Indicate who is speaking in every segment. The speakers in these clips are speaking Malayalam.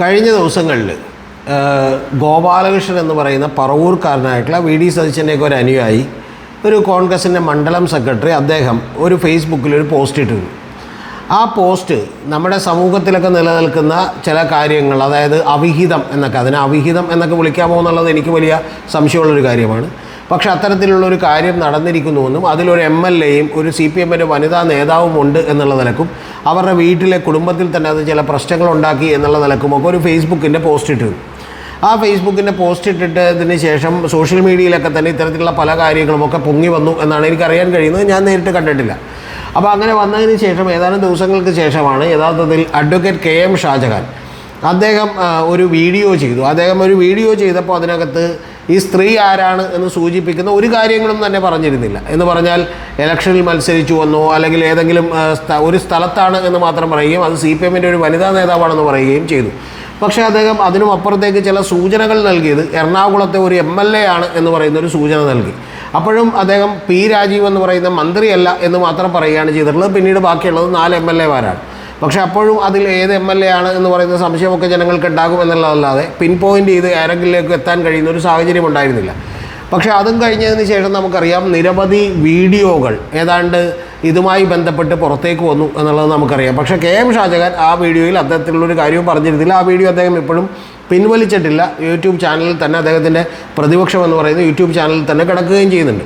Speaker 1: കഴിഞ്ഞ ദിവസങ്ങളിൽ ഗോപാലകൃഷ്ണൻ എന്ന് പറയുന്ന പറവൂർക്കാരനായിട്ടുള്ള വി ഡി സതീശന്റെയൊക്കെ ഒരു അനുയായി ഒരു കോൺഗ്രസിന്റെ മണ്ഡലം സെക്രട്ടറി അദ്ദേഹം ഒരു ഫേസ്ബുക്കിൽ ഒരു പോസ്റ്റ് ഇട്ടിരുന്നു. ആ പോസ്റ്റ് നമ്മുടെ സമൂഹത്തിലൊക്കെ നിലനിൽക്കുന്ന ചില കാര്യങ്ങൾ അതായത് അവിഹിതം എന്നൊക്കെ അതിനെ അവിഹിതം എന്നൊക്കെ വിളിക്കാമോ എന്നുള്ളത് എനിക്ക് വലിയ സംശയമുള്ളൊരു കാര്യമാണ്. പക്ഷേ അത്തരത്തിലുള്ളൊരു കാര്യം നടന്നിരിക്കുന്നുവെന്നും അതിലൊരു എം എൽ എയും ഒരു സി പി എമ്മിന്റെ വനിതാ നേതാവും ഉണ്ട് എന്നുള്ള നിലക്കും അവരുടെ വീട്ടിലെ കുടുംബത്തിൽ തന്നെ അത് ചില പ്രശ്നങ്ങൾ ഉണ്ടാക്കി എന്നുള്ള നിലക്കുമൊക്കെ ഒരു ഫേസ്ബുക്കിന്റെ പോസ്റ്റ് ഇട്ടു. ആ ഫേസ്ബുക്കിന്റെ പോസ്റ്റ് ഇട്ടിട്ടതിന് ശേഷം സോഷ്യൽ മീഡിയയിലൊക്കെ തന്നെ ഇത്തരത്തിലുള്ള പല കാര്യങ്ങളുമൊക്കെ പൊങ്ങി വന്നു എന്നാണ് എനിക്കറിയാൻ കഴിയുന്നത്. ഞാൻ നേരിട്ട് കണ്ടിട്ടില്ല. അപ്പോൾ അങ്ങനെ വന്നതിന് ശേഷം ഏതാനും ദിവസങ്ങൾക്ക് ശേഷമാണ് യഥാർത്ഥത്തിൽ അഡ്വക്കേറ്റ് കെ എം ഷാജഹാൻ. അദ്ദേഹം ഒരു വീഡിയോ ചെയ്തു. അദ്ദേഹം ഒരു വീഡിയോ ചെയ്തപ്പോൾ അതിനകത്ത് ഈ സ്ത്രീ ആരാണ് എന്ന് സൂചിപ്പിക്കുന്ന ഒരു കാര്യങ്ങളും തന്നെ പറഞ്ഞിരുന്നില്ല. എന്ന് പറഞ്ഞാൽ ഇലക്ഷനിൽ മത്സരിച്ചു വന്നോ അല്ലെങ്കിൽ ഏതെങ്കിലും ഒരു സ്ഥലത്താണ് എന്ന് മാത്രം പറയുകയും അത് സി പി എമ്മിന്റെ ഒരു വനിതാ നേതാവാണെന്ന് പറയുകയും ചെയ്തു. പക്ഷേ അദ്ദേഹം അതിനും അപ്പുറത്തേക്ക് ചില സൂചനകൾ നൽകിയത് എറണാകുളത്തെ ഒരു എം എൽ എ ആണ് എന്ന് പറയുന്ന ഒരു സൂചന നൽകി. അപ്പോഴും അദ്ദേഹം പി രാജീവ് എന്ന് പറയുന്ന മന്ത്രിയല്ല എന്ന് മാത്രം പറയുകയാണ് ചെയ്തിട്ടുള്ളത്. പിന്നീട് ബാക്കിയുള്ളത് നാല് എം എൽ എമാരാണ് പക്ഷേ അപ്പോഴും അതിൽ ഏത് എം എൽ എ ആണ് എന്ന് പറയുന്ന സംശയമൊക്കെ ജനങ്ങൾക്ക് ഉണ്ടാകും എന്നുള്ളതല്ലാതെ പിൻ പോയിന്റ് ചെയ്ത് ആരെങ്കിലേക്ക് എത്താൻ കഴിയുന്ന ഒരു സാഹചര്യം ഉണ്ടായിരുന്നില്ല. പക്ഷേ അതും കഴിഞ്ഞതിന് ശേഷം നമുക്കറിയാം നിരവധി വീഡിയോകൾ ഏതാണ്ട് ഇതുമായി ബന്ധപ്പെട്ട് പുറത്തേക്ക് വന്നു എന്നുള്ളത് നമുക്കറിയാം. പക്ഷേ കെ എം ഷാജഹാൻ ആ വീഡിയോയിൽ അദ്ദേഹത്തിനുള്ളൊരു കാര്യവും പറഞ്ഞിരുന്നില്ല. ആ വീഡിയോ അദ്ദേഹം ഇപ്പോഴും പിൻവലിച്ചിട്ടില്ല. യൂട്യൂബ് ചാനലിൽ തന്നെ അദ്ദേഹത്തിന്റെ പ്രതിപക്ഷം എന്ന് പറയുന്ന യൂട്യൂബ് ചാനലിൽ തന്നെ കിടക്കുകയും ചെയ്യുന്നുണ്ട്.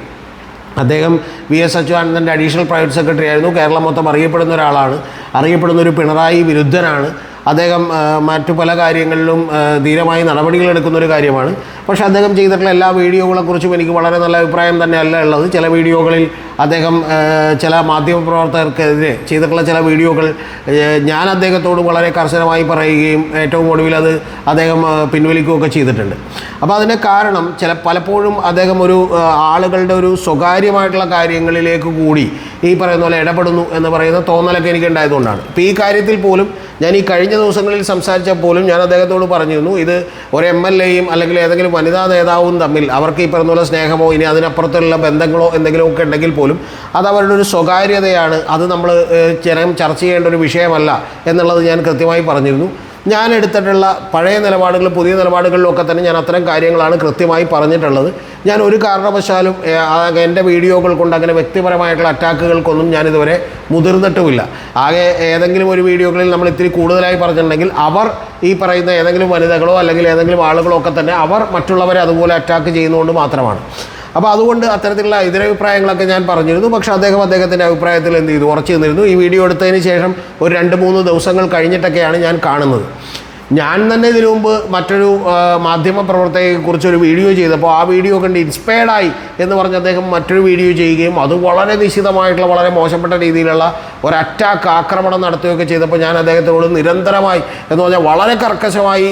Speaker 1: അദ്ദേഹം വി എസ് അച്യുതാനന്ദന്റെ അഡീഷണൽ പ്രൈവറ്റ് സെക്രട്ടറി ആയിരുന്നു. കേരളം മൊത്തം അറിയപ്പെടുന്ന ഒരാളാണ്. അറിയപ്പെടുന്ന ഒരു പിണറായി വിരുദ്ധനാണ്. അദ്ദേഹം മറ്റു പല കാര്യങ്ങളിലും ധീരമായി നടപടികൾ എടുക്കുന്ന ഒരു കാര്യമാണ്. പക്ഷേ അദ്ദേഹം ചെയ്തിട്ടുള്ള എല്ലാ വീഡിയോകളെ വീഡിയോകളെക്കുറിച്ചും എനിക്ക് വളരെ നല്ല അഭിപ്രായം തന്നെയല്ല ഉള്ളത്. ചില വീഡിയോകളിൽ അദ്ദേഹം ചില മാധ്യമപ്രവർത്തകർക്കെതിരെ ചെയ്തിട്ടുള്ള ചില വീഡിയോകൾ ഞാൻ അദ്ദേഹത്തോട് വളരെ കർശനമായി പറയുകയും ഏറ്റവും ഒടുവിൽ അത് അദ്ദേഹം പിൻവലിക്കുകയൊക്കെ ചെയ്തിട്ടുണ്ട്. അപ്പോൾ അതിന്റെ കാരണം ചില പലപ്പോഴും അദ്ദേഹം ഒരു ആളുകളുടെ ഒരു സ്വകാര്യമായിട്ടുള്ള കാര്യങ്ങളിലേക്ക് കൂടി ഈ പറയുന്ന പോലെ ഇടപെടുന്നു എന്ന് പറയുന്ന തോന്നലൊക്കെ എനിക്ക് ഉണ്ടായതുകൊണ്ടാണ്. ഇപ്പോൾ ഈ കാര്യത്തിൽ പോലും ഞാൻ ഈ കഴിഞ്ഞ ദിവസങ്ങളിൽ സംസാരിച്ച പോലും ഞാൻ അദ്ദേഹത്തോട് പറഞ്ഞിരുന്നു ഇത് ഒരു എം എൽ എയും അല്ലെങ്കിൽ ഏതെങ്കിലും വനിതാ നേതാവും തമ്മിൽ അവർക്ക് ഈ പറഞ്ഞ സ്നേഹമോ ഇനി അതിനപ്പുറത്തുള്ള ബന്ധങ്ങളോ എന്തെങ്കിലുമൊക്കെ ഉണ്ടെങ്കിൽ പോലും അത് അവരുടെ ഒരു സ്വകാര്യതയാണ്. അത് നമ്മൾ ജനം ചർച്ച ചെയ്യേണ്ട ഒരു വിഷയമല്ല എന്നുള്ളത് ഞാൻ കൃത്യമായി പറഞ്ഞിരുന്നു. ഞാൻ എടുത്തിട്ടുള്ള പഴയ നിലപാടുകളും പുതിയ നിലപാടുകളിലും ഒക്കെ തന്നെ ഞാൻ അത്തരം കാര്യങ്ങളാണ് കൃത്യമായി പറഞ്ഞിട്ടുള്ളത്. ഞാൻ ഒരു കാരണവശാലും എന്റെ വീഡിയോകൾ കൊണ്ട് അങ്ങനെ വ്യക്തിപരമായിട്ടുള്ള അറ്റാക്കുകൾക്കൊന്നും ഞാൻ ഇതുവരെ മുതിർന്നിട്ടുമില്ല. ആകെ ഏതെങ്കിലും ഒരു വീഡിയോകളിൽ നമ്മൾ ഇത്തിരി കൂടുതലായി പറഞ്ഞിട്ടുണ്ടെങ്കിൽ അവർ ഈ പറയുന്ന ഏതെങ്കിലും വനിതകളോ അല്ലെങ്കിൽ ഏതെങ്കിലും ആളുകളോ ഒക്കെ തന്നെ അവർ മറ്റുള്ളവരെ അതുപോലെ അറ്റാക്ക് ചെയ്യുന്നതുകൊണ്ട് മാത്രമാണ്. അപ്പോൾ അതുകൊണ്ട് അത്തരത്തിലുള്ള എതിരഭിപ്രായങ്ങളൊക്കെ ഞാൻ പറഞ്ഞിരുന്നു. പക്ഷേ അദ്ദേഹം അദ്ദേഹത്തിന്റെ അഭിപ്രായത്തിൽ എന്ത് ചെയ്തു? ഉറച്ചു നിന്നിരുന്നു. ഈ വീഡിയോ എടുത്തതിന് ശേഷം ഒരു രണ്ട് മൂന്ന് ദിവസങ്ങൾ കഴിഞ്ഞിട്ടൊക്കെയാണ് ഞാൻ കാണുന്നത്. ഞാൻ തന്നെ ഇതിനു മുമ്പ് മറ്റൊരു മാധ്യമ പ്രവർത്തകയെക്കുറിച്ച് ഒരു വീഡിയോ ചെയ്തപ്പോൾ ആ വീഡിയോ കണ്ട് ഇൻസ്പയർഡായി എന്ന് പറഞ്ഞ് അദ്ദേഹം മറ്റൊരു വീഡിയോ ചെയ്യുകയും അത് വളരെ നിശ്ചിതമായിട്ടുള്ള വളരെ മോശപ്പെട്ട രീതിയിലുള്ള ഒരു അറ്റാക്ക് ആക്രമണം നടത്തുകയൊക്കെ ചെയ്തപ്പോൾ ഞാൻ അദ്ദേഹത്തോട് നിരന്തരമായി എന്ന് പറഞ്ഞാൽ വളരെ കർക്കശമായി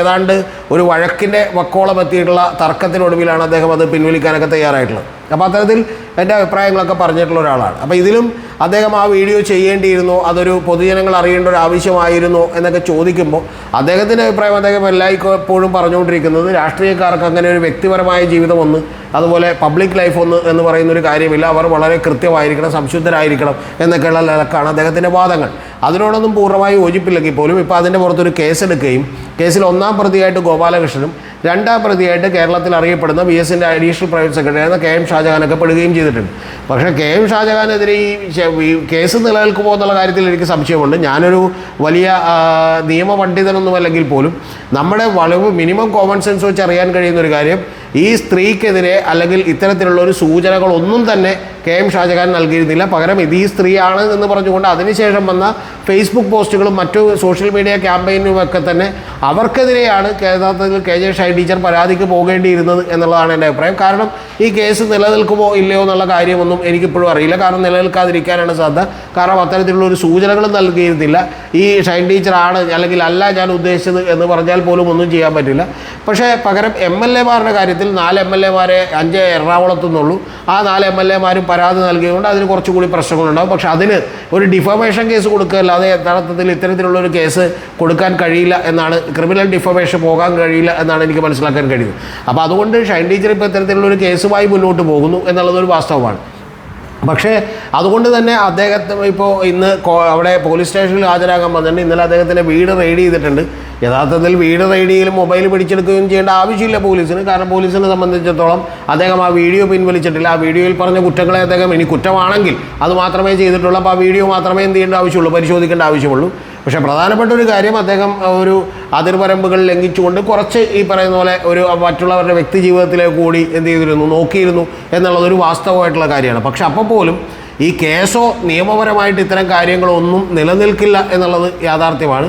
Speaker 1: ഏതാണ്ട് ഒരു വഴക്കിന്റെ വക്കോളം എത്തിയിട്ടുള്ള തർക്കത്തിനൊടുവിലാണ് അദ്ദേഹം അത് പിൻവലിക്കാനൊക്കെ തയ്യാറായിട്ടുള്ളത്. അപ്പോൾ അത്തരത്തിൽ എന്റെ അഭിപ്രായങ്ങളൊക്കെ പറഞ്ഞിട്ടുള്ള ഒരാളാണ്. അപ്പോൾ ഇതിലും അദ്ദേഹം ആ വീഡിയോ ചെയ്യേണ്ടിയിരുന്നു അതൊരു പൊതുജനങ്ങൾ അറിയേണ്ട ഒരു ആവശ്യമായിരുന്നു എന്നൊക്കെ ചോദിക്കുമ്പോൾ അദ്ദേഹത്തിന്റെ അഭിപ്രായം അദ്ദേഹം എല്ലായ്പ്പോഴും പറഞ്ഞുകൊണ്ടിരിക്കുന്നത് രാഷ്ട്രീയക്കാർക്ക് അങ്ങനെ ഒരു വ്യക്തിപരമായ ജീവിതം ഒന്ന് അതുപോലെ പബ്ലിക് ലൈഫ് ഒന്ന് എന്ന് പറയുന്ന ഒരു കാര്യമില്ല. അവർ വളരെ കൃത്യമായിരിക്കണം സംശുദ്ധരായിരിക്കണം എന്നൊക്കെയുള്ള നിലക്കാണ് അദ്ദേഹത്തിന്റെ വാദങ്ങൾ. അതിനോടൊന്നും പൂർണമായി യോജിപ്പില്ലെങ്കിൽ പോലും ഇപ്പോൾ അതിന്റെ പുറത്തൊരു കേസെടുക്കുകയും കേസിൽ ഒന്നാം പ്രതിയായിട്ട് ഗോപാലകൃഷ്ണനും രണ്ടാം പ്രതിയായിട്ട് കേരളത്തിൽ അറിയപ്പെടുന്ന ബി എസിന്റെ അഡീഷണൽ പ്രൈവറ്റ് സെക്രട്ടറി ആയിരുന്ന കെ എം ഷാജഹാനൊക്കെ പെടുകയും ചെയ്തിട്ടുണ്ട്. പക്ഷേ കെ എം ഷാജഹാനെതിരെ ഈ കേസ് നിലനിൽക്കുമോ എന്നുള്ള കാര്യത്തിൽ എനിക്ക് സംശയമുണ്ട്. ഞാനൊരു വലിയ നിയമപണ്ഡിതനൊന്നുമല്ലെങ്കിൽ പോലും നമ്മുടെ വളവ് മിനിമം കോമൺ സെൻസ് വെച്ച് അറിയാൻ കഴിയുന്ന ഒരു കാര്യം ഈ സ്ത്രീക്കെതിരെ അല്ലെങ്കിൽ ഇത്തരത്തിലുള്ള ഒരു സൂചനകളൊന്നും തന്നെ കെ എം ഷാജഹാൻ നൽകിയിരുന്നില്ല. പകരം ഇത് ഈ സ്ത്രീയാണ് എന്ന് പറഞ്ഞുകൊണ്ട് അതിനുശേഷം വന്ന ഫേസ്ബുക്ക് പോസ്റ്റുകളും മറ്റു സോഷ്യൽ മീഡിയ ക്യാമ്പയിനും ഒക്കെ തന്നെ അവർക്കെതിരെയാണ് യഥാർത്ഥത്തിൽ കെ ജെ ഷൈ ടീച്ചർ പരാതിക്ക് പോകേണ്ടിയിരുന്നത് എന്നുള്ളതാണ് എന്റെ അഭിപ്രായം. കാരണം ഈ കേസ് നിലനിൽക്കുമോ ഇല്ലയോ എന്നുള്ള കാര്യമൊന്നും എനിക്കിപ്പോഴും അറിയില്ല. കാരണം നിലനിൽക്കാതിരിക്കാനാണ് സാധ്യത. കാരണം അത്തരത്തിലുള്ള ഒരു സൂചനകളും നൽകിയിരുന്നില്ല. ഈ ഷൈൻ ടീച്ചറാണ് അല്ലെങ്കിൽ അല്ല ഞാൻ ഉദ്ദേശിച്ചത് എന്ന് പറഞ്ഞാൽ പോലും ഒന്നും ചെയ്യാൻ പറ്റില്ല. പക്ഷേ പകരം എം എൽ എമാരുടെ കാര്യത്തിൽ നാല് എം എൽ എമാരെ അഞ്ച് എറണാകുളത്തു നിന്നുള്ളൂ ആ നാല് എം എൽ എമാരും പരാതി നൽകിയതുകൊണ്ട് അതിന് കുറച്ചുകൂടി പ്രശ്നങ്ങളുണ്ടാകും പക്ഷേ അതിന് ഒരു ഡിഫോമേഷൻ കേസ് കൊടുക്കുകയല്ലാതെ യഥാർത്ഥത്തിൽ ഇത്തരത്തിലുള്ള ഒരു കേസ് കൊടുക്കാൻ കഴിയില്ല എന്നാണ് ക്രിമിനൽ ഡിഫോമേഷൻ പോകാൻ കഴിയില്ല എന്നാണ് എനിക്ക് മനസ്സിലാക്കാൻ കഴിയുന്നത്. അപ്പോൾ അതുകൊണ്ട് ഷൈൻ ടീച്ചർ ഇപ്പോൾ ഇത്തരത്തിലുള്ള ഒരു കേസുമായി മുന്നോട്ട് പോകുന്നു എന്നുള്ളതൊരു വാസ്തവമാണ്. പക്ഷേ അതുകൊണ്ട് തന്നെ അദ്ദേഹത്തെ ഇപ്പോൾ ഇന്ന് അവിടെ പോലീസ് സ്റ്റേഷനിൽ ഹാജരാകാൻ വന്നിട്ടുണ്ട്. ഇന്നലെ അദ്ദേഹത്തിന്റെ വീട് റെയ്ഡ് ചെയ്തിട്ടുണ്ട്. യഥാർത്ഥത്തിൽ വീട് റെയ്ഡ് ചെയ്യലും മൊബൈൽ പിടിച്ചെടുക്കുകയും ചെയ്യേണ്ട ആവശ്യമില്ല പോലീസിന്. കാരണം പോലീസിനെ സംബന്ധിച്ചിടത്തോളം അദ്ദേഹം ആ വീഡിയോ പിൻവലിച്ചിട്ടില്ല. ആ വീഡിയോയിൽ പറഞ്ഞ കുറ്റങ്ങളെ അദ്ദേഹം ഇനി കുറ്റമാണെങ്കിൽ അത് മാത്രമേ ചെയ്തിട്ടുള്ളൂ. അപ്പോൾ ആ വീഡിയോ മാത്രമേ എന്ത് ചെയ്യേണ്ട ആവശ്യമുള്ളൂ? പരിശോധിക്കേണ്ട ആവശ്യമുള്ളൂ. പക്ഷേ പ്രധാനപ്പെട്ട ഒരു കാര്യം അദ്ദേഹം ഒരു അതിർവരമ്പുകൾ ലംഘിച്ചുകൊണ്ട് കുറച്ച് ഈ പറയുന്ന പോലെ ഒരു മറ്റുള്ളവരുടെ വ്യക്തി ജീവിതത്തിലേക്ക് കൂടി എന്ത് ചെയ്തിരുന്നു നോക്കിയിരുന്നു എന്നുള്ളതൊരു വാസ്തവമായിട്ടുള്ള കാര്യമാണ്. പക്ഷെ അപ്പോൾ പോലും ഈ കേസോ നിയമപരമായിട്ട് ഇത്തരം കാര്യങ്ങളൊന്നും നിലനിൽക്കില്ല എന്നുള്ളത് യാഥാർത്ഥ്യമാണ്.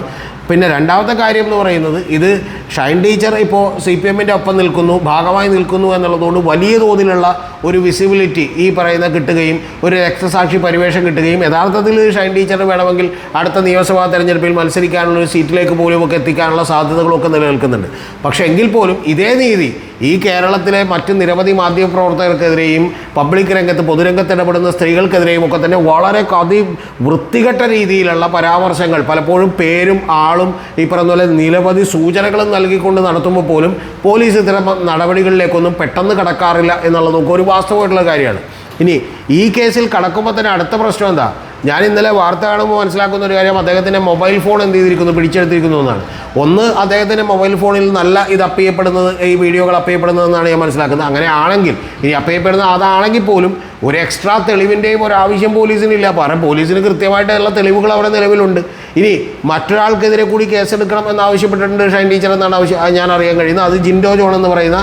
Speaker 1: പിന്നെ രണ്ടാമത്തെ കാര്യം എന്ന് പറയുന്നത് ഇത് ഷൈൻ ടീച്ചർ ഇപ്പോൾ സി പി എമ്മിന്റെ ഒപ്പം നിൽക്കുന്നു ഭാഗമായി നിൽക്കുന്നു എന്നുള്ളതുകൊണ്ട് വലിയ തോതിലുള്ള ഒരു വിസിബിലിറ്റി ഈ പറയുന്ന കിട്ടുകയും ഒരു രക്തസാക്ഷി പരിവേഷം കിട്ടുകയും യഥാർത്ഥത്തിൽ ഷൈൻ ടീച്ചർ വേണമെങ്കിൽ അടുത്ത നിയമസഭാ തെരഞ്ഞെടുപ്പിൽ മത്സരിക്കാനുള്ള ഒരു സീറ്റിലേക്ക് പോലും ഒക്കെ എത്തിക്കാനുള്ള സാധ്യതകളൊക്കെ നിലനിൽക്കുന്നുണ്ട്. പക്ഷേ എങ്കിൽ പോലും ഇതേ നീതി ഈ കേരളത്തിലെ മറ്റ് നിരവധി മാധ്യമപ്രവർത്തകർക്കെതിരെയും പബ്ലിക് രംഗത്ത് പൊതുരംഗത്ത് ഇടപെടുന്ന സ്ത്രീകൾക്കെതിരെയും ഒക്കെ തന്നെ വളരെ അതി വൃത്തികെട്ട രീതിയിലുള്ള പരാമർശങ്ങൾ പലപ്പോഴും പേരും ആളും ഈ പറഞ്ഞ പോലെ നിരവധി സൂചനകളും നൽകിക്കൊണ്ട് നടത്തുമ്പോൾ പോലും പോലീസ് ഇത്തരം നടപടികളിലേക്കൊന്നും പെട്ടെന്ന് കടക്കാറില്ല എന്നുള്ളത് നമുക്ക് ഒരു വാസ്തവമായിട്ടുള്ള കാര്യമാണ്. ഇനി ഈ കേസിൽ കടക്കുമ്പോൾ തന്നെ അടുത്ത പ്രശ്നം എന്താ? ഞാൻ ഇന്നലെ വാർത്ത കാണുമ്പോൾ മനസ്സിലാക്കുന്ന ഒരു കാര്യം അദ്ദേഹത്തിന്റെ മൊബൈൽ ഫോൺ എന്ത് ചെയ്തിരിക്കുന്നു പിടിച്ചെടുത്തിരിക്കുന്നു എന്നാണ്. ഒന്ന് അദ്ദേഹത്തിന്റെ മൊബൈൽ ഫോണിൽ നല്ല ഇത് അപ്പ് ചെയ്യപ്പെടുന്നത് ഈ വീഡിയോകൾ അപ്പ് ചെയ്യപ്പെടുന്നതെന്നാണ് ഞാൻ മനസ്സിലാക്കുന്നത്. അങ്ങനെ ആണെങ്കിൽ ഇനി അപ്പ് ചെയ്യപ്പെടുന്നത് അതാണെങ്കിൽ പോലും ഒരു എക്സ്ട്രാ തെളിവിന്റെയും ഒരു ആവശ്യം പോലീസിനില്ല. കാരണം പോലീസിന് കൃത്യമായിട്ടുള്ള തെളിവുകൾ അവിടെ നിലവിലുണ്ട്. ഇനി മറ്റൊരാൾക്കെതിരെ കൂടി കേസെടുക്കണം എന്നാവശ്യപ്പെട്ടിട്ടുണ്ട് ഷൈൻ ടീച്ചർ എന്നാണ് ആവശ്യം ഞാൻ അറിയാൻ കഴിയുന്നത്. അത് ജിൻഡോ ജോൺ എന്ന് പറയുന്ന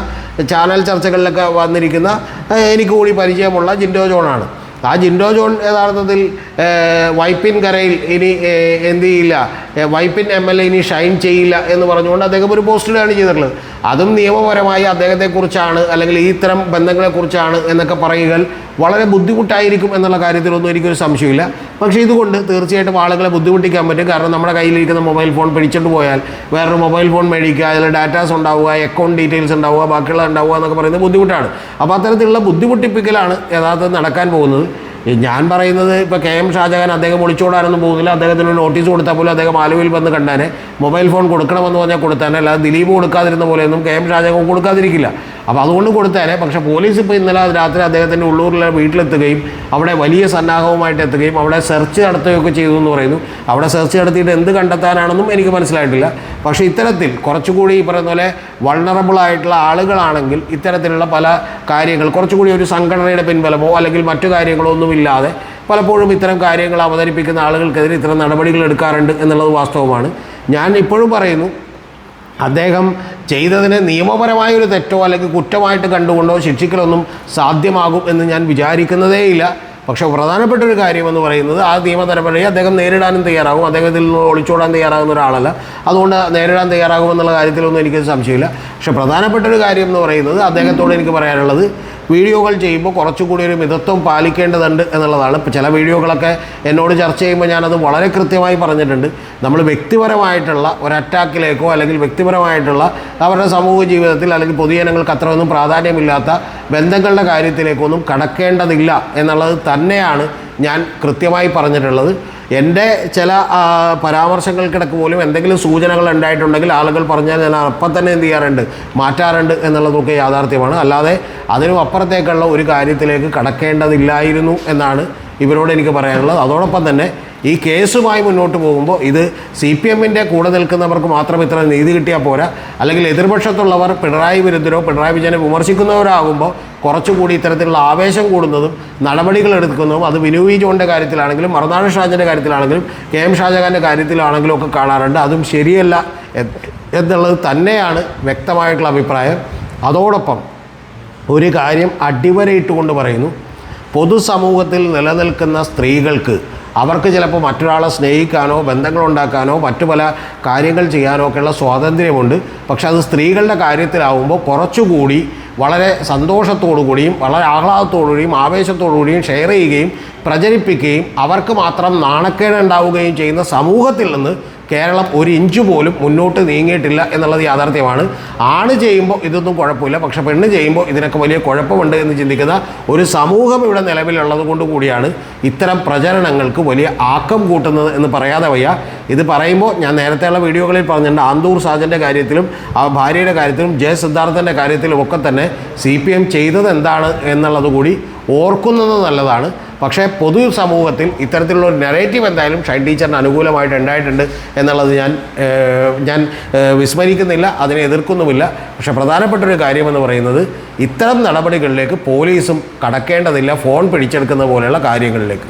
Speaker 1: ചാനൽ ചർച്ചകളിലൊക്കെ വന്നിരിക്കുന്ന എനിക്ക് കൂടി പരിചയമുള്ള ജിൻഡോ ജോണാണ് ആ ജിൻഡോ ജോൺ യഥാർത്ഥത്തിൽ വൈപ്പിൻ കരയിൽ ഇനി എന്ത് ചെയ്യില്ല. വൈപ്പിൻ എം എൽ എ ഇനി ഷൈൻ ചെയ്യില്ല എന്ന് പറഞ്ഞുകൊണ്ട് അദ്ദേഹം ഒരു പോസ്റ്റിലാണ് ചെയ്തിട്ടുള്ളത്. അതും നിയമപരമായി അദ്ദേഹത്തെക്കുറിച്ചാണ് അല്ലെങ്കിൽ ഈ ഇത്തരം ബന്ധങ്ങളെക്കുറിച്ചാണ് എന്നൊക്കെ പറയുക വളരെ ബുദ്ധിമുട്ടായിരിക്കും എന്നുള്ള കാര്യത്തിലൊന്നും എനിക്കൊരു സംശയമില്ല. പക്ഷേ ഇതുകൊണ്ട് തീർച്ചയായിട്ടും ആളുകളെ ബുദ്ധിമുട്ടിക്കാൻ പറ്റും. കാരണം നമ്മുടെ കയ്യിലിരിക്കുന്ന മൊബൈൽ ഫോൺ പിടിച്ചിട്ട് പോയാൽ വേറൊരു മൊബൈൽ ഫോൺ മേടിക്കുക അതിൽ ഡാറ്റാസ് ഉണ്ടാവുക അക്കൗണ്ട് ഡീറ്റെയിൽസ് ഉണ്ടാവുക ബാക്കിയുള്ള ഉണ്ടാവുക എന്നൊക്കെ പറയുന്നത് ബുദ്ധിമുട്ടാണ്. അപ്പോൾ അത്തരത്തിലുള്ള ബുദ്ധിമുട്ടിപ്പിക്കലാണ് യഥാർത്ഥത്തിൽ നടക്കാൻ പോകുന്നത്. ഞാൻ പറയുന്നത് ഇപ്പോൾ കെ എം ഷാജഹാൻ അദ്ദേഹം ഒളിച്ചോടാനൊന്നും പോകുന്നില്ല. അദ്ദേഹത്തിന് നോട്ടീസ് കൊടുത്താൽ പോലും അദ്ദേഹം ആലുവയിൽ വന്ന് കണ്ടാനെ. മൊബൈൽ ഫോൺ കൊടുക്കണമെന്ന് പറഞ്ഞാൽ കൊടുത്താനെ. അല്ലാതെ ദിലീപ് കൊടുക്കാതിരുന്ന പോലെയൊന്നും കെ എം ഷാജഹാൻ കൊടുക്കാതിരിക്കില്ല. അപ്പോൾ അതുകൊണ്ട് കൊടുത്തേനെ. പക്ഷേ പോലീസ് ഇപ്പോൾ ഇന്നലെ രാത്രി അദ്ദേഹത്തിന്റെ ഉള്ളൂരിലെ വീട്ടിലെത്തുകയും അവിടെ വലിയ സന്നാഹവുമായിട്ട് എത്തുകയും അവിടെ സെർച്ച് നടത്തുകയൊക്കെ ചെയ്തു എന്ന് പറയുന്നു. അവിടെ സെർച്ച് നടത്തിയിട്ട് എന്ത് കണ്ടെത്താനാണെന്നും എനിക്ക് മനസ്സിലായിട്ടില്ല. പക്ഷേ ഇത്തരത്തിൽ കുറച്ചുകൂടി ഈ പറയുന്ന പോലെ വൾണറബിൾ ആയിട്ടുള്ള ആളുകളാണെങ്കിൽ ഇത്തരത്തിലുള്ള പല കാര്യങ്ങൾ കുറച്ചുകൂടി ഒരു സംഘടനയുടെ പിൻബലമോ അല്ലെങ്കിൽ മറ്റു കാര്യങ്ങളോ ഒന്നുമില്ലാതെ പലപ്പോഴും ഇത്തരം കാര്യങ്ങൾ അവതരിപ്പിക്കുന്ന ആളുകൾക്കെതിരെ ഇത്തരം നടപടികൾ എടുക്കാറുണ്ട് എന്നുള്ളത് വാസ്തവമാണ്. ഞാൻ ഇപ്പോഴും പറയുന്നു അദ്ദേഹം ചെയ്തതിന് നിയമപരമായ ഒരു തെറ്റോ അല്ലെങ്കിൽ കുറ്റമായിട്ട് കണ്ടുകൊണ്ടോ ശിക്ഷിക്കലൊന്നും സാധ്യമാകും എന്ന് ഞാൻ വിചാരിക്കുന്നതേയില്ല. പക്ഷേ പ്രധാനപ്പെട്ട ഒരു കാര്യമെന്ന് പറയുന്നത് ആ നിയമ നടപടിയെ അദ്ദേഹം നേരിടാനും തയ്യാറാകും. അദ്ദേഹത്തിൽ നിന്ന് ഒളിച്ചോടാൻ തയ്യാറാകുന്ന ഒരാളല്ല. അതുകൊണ്ട് നേരിടാൻ തയ്യാറാകുമെന്നുള്ള കാര്യത്തിലൊന്നും എനിക്ക് സംശയമില്ല. പക്ഷേ പ്രധാനപ്പെട്ട ഒരു കാര്യം എന്ന് പറയുന്നത് അദ്ദേഹത്തോട് എനിക്ക് പറയാനുള്ളത് വീഡിയോകൾ ചെയ്യുമ്പോൾ കുറച്ചുകൂടി ഒരു മിതത്വം പാലിക്കേണ്ടതുണ്ട് എന്നുള്ളതാണ്. ചില വീഡിയോകളൊക്കെ എന്നോട് ചർച്ച ചെയ്യുമ്പോൾ ഞാനത് വളരെ കൃത്യമായി പറഞ്ഞിട്ടുണ്ട്. നമ്മൾ വ്യക്തിപരമായിട്ടുള്ള ഒരു അറ്റാക്കിലേക്കോ അല്ലെങ്കിൽ വ്യക്തിപരമായിട്ടുള്ള അവരുടെ സമൂഹ ജീവിതത്തിൽ അല്ലെങ്കിൽ പൊതുജനങ്ങൾക്ക് അത്രയൊന്നും പ്രാധാന്യമില്ലാത്ത ബന്ധങ്ങളുടെ കാര്യത്തിലേക്കൊന്നും കടക്കേണ്ടതില്ല എന്നുള്ളത് തന്നെയാണ് ഞാൻ കൃത്യമായി പറഞ്ഞിട്ടുള്ളത്. എന്റെ ചില പരാമർശങ്ങൾക്കിടക്ക് പോലും എന്തെങ്കിലും സൂചനകൾ ഉണ്ടായിട്ടുണ്ടെങ്കിൽ ആളുകൾ പറഞ്ഞാൽ ഞാൻ അപ്പം തന്നെ എന്ത് ചെയ്യാറുണ്ട്? മാറ്റാറുണ്ട് എന്നുള്ളതൊക്കെ യാഥാർത്ഥ്യമാണ്. അല്ലാതെ അതിനും അപ്പുറത്തേക്കുള്ള ഒരു കാര്യത്തിലേക്ക് കടക്കേണ്ടതില്ലായിരുന്നു എന്നാണ് ഇവരോട് എനിക്ക് പറയാനുള്ളത്. അതോടൊപ്പം തന്നെ ഈ കേസുമായി മുന്നോട്ട് പോകുമ്പോൾ ഇത് സി പി എമ്മിന്റെ കൂടെ നിൽക്കുന്നവർക്ക് മാത്രം ഇത്ര നീതി കിട്ടിയാൽ പോരാ. അല്ലെങ്കിൽ എതിർപക്ഷത്തുള്ളവർ പിണറായി വിരുദ്ധരോ പിണറായി വിജയനെ വിമർശിക്കുന്നവരാകുമ്പോൾ കുറച്ചുകൂടി ഇത്തരത്തിലുള്ള ആവേശം കൂടുന്നതും നടപടികൾ എടുക്കുന്നതും അത് വിനു വി ജോണിന്റെ കാര്യത്തിലാണെങ്കിലും മറുനാട് ഷാജിന്റെ കാര്യത്തിലാണെങ്കിലും കെ എം ഷാജഹാന്റെ കാര്യത്തിലാണെങ്കിലും ഒക്കെ കാണാറുണ്ട്. അതും ശരിയല്ല എന്നുള്ളത് തന്നെയാണ് വ്യക്തമായിട്ടുള്ള അഭിപ്രായം. അതോടൊപ്പം ഒരു കാര്യം അടിവരയിട്ടുകൊണ്ട് പറയുന്നു. പൊതുസമൂഹത്തിൽ നിലനിൽക്കുന്ന സ്ത്രീകൾക്ക് അവർക്ക് ചിലപ്പോൾ മറ്റൊരാളെ സ്നേഹിക്കാനോ ബന്ധങ്ങളുണ്ടാക്കാനോ മറ്റു പല കാര്യങ്ങൾ ചെയ്യാനോ ഒക്കെയുള്ള സ്വാതന്ത്ര്യമുണ്ട്. പക്ഷെ അത് സ്ത്രീകളുടെ കാര്യത്തിലാവുമ്പോൾ കുറച്ചുകൂടി വളരെ കൂടിയും വളരെ ആഹ്ലാദത്തോടു കൂടിയും ആവേശത്തോടു കൂടിയും ഷെയർ ചെയ്യുകയും പ്രചരിപ്പിക്കുകയും അവർക്ക് മാത്രം നാണക്കേട് ഉണ്ടാവുകയും ചെയ്യുന്ന സമൂഹത്തിൽ നിന്ന് കേരളം ഒരു ഇഞ്ച് പോലും മുന്നോട്ട് നീങ്ങിയിട്ടില്ല എന്നുള്ളത് യാഥാർത്ഥ്യമാണ്. ആണ് ചെയ്യുമ്പോൾ ഇതൊന്നും കുഴപ്പമില്ല. പക്ഷെ പെണ്ണ് ചെയ്യുമ്പോൾ ഇതിനൊക്കെ വലിയ കുഴപ്പമുണ്ട് എന്ന് ചിന്തിക്കുന്ന ഒരു സമൂഹം ഇവിടെ നിലവിലുള്ളത് കൊണ്ട് കൂടിയാണ് ഇത്തരം പ്രചരണങ്ങൾക്ക് വലിയ ആക്കം കൂട്ടുന്നത് എന്ന് പറയാതെ വയ്യ. ഇത് പറയുമ്പോൾ ഞാൻ നേരത്തെയുള്ള വീഡിയോകളിൽ പറഞ്ഞിട്ടുണ്ട്. ആന്തൂർ സാജന്റെ കാര്യത്തിലും ആ ഭാര്യയുടെ കാര്യത്തിലും ജയ സിദ്ധാർത്ഥന്റെ കാര്യത്തിലും ഒക്കെ തന്നെ സി പി എം ചെയ്തത് എന്താണ് എന്നുള്ളത് കൂടി ഓർക്കുന്നത് നല്ലതാണ്. പക്ഷേ പൊതു സമൂഹത്തിൽ ഇത്തരത്തിലുള്ള ഒരു നെറേറ്റീവ് എന്തായാലും ഷൈൻ ടീച്ചറിന് അനുകൂലമായിട്ട് ഉണ്ടായിട്ടുണ്ട് എന്നുള്ളത് ഞാൻ ഞാൻ വിസ്മരിക്കുന്നില്ല അതിനെ എതിർക്കുന്നുമില്ല. പക്ഷേ പ്രധാനപ്പെട്ട ഒരു കാര്യമെന്ന് പറയുന്നത് ഇത്തരം നടപടികളിലേക്ക് പോലീസും കടക്കേണ്ടതില്ല ഫോൺ പിടിച്ചെടുക്കുന്ന പോലെയുള്ള കാര്യങ്ങളിലേക്ക്.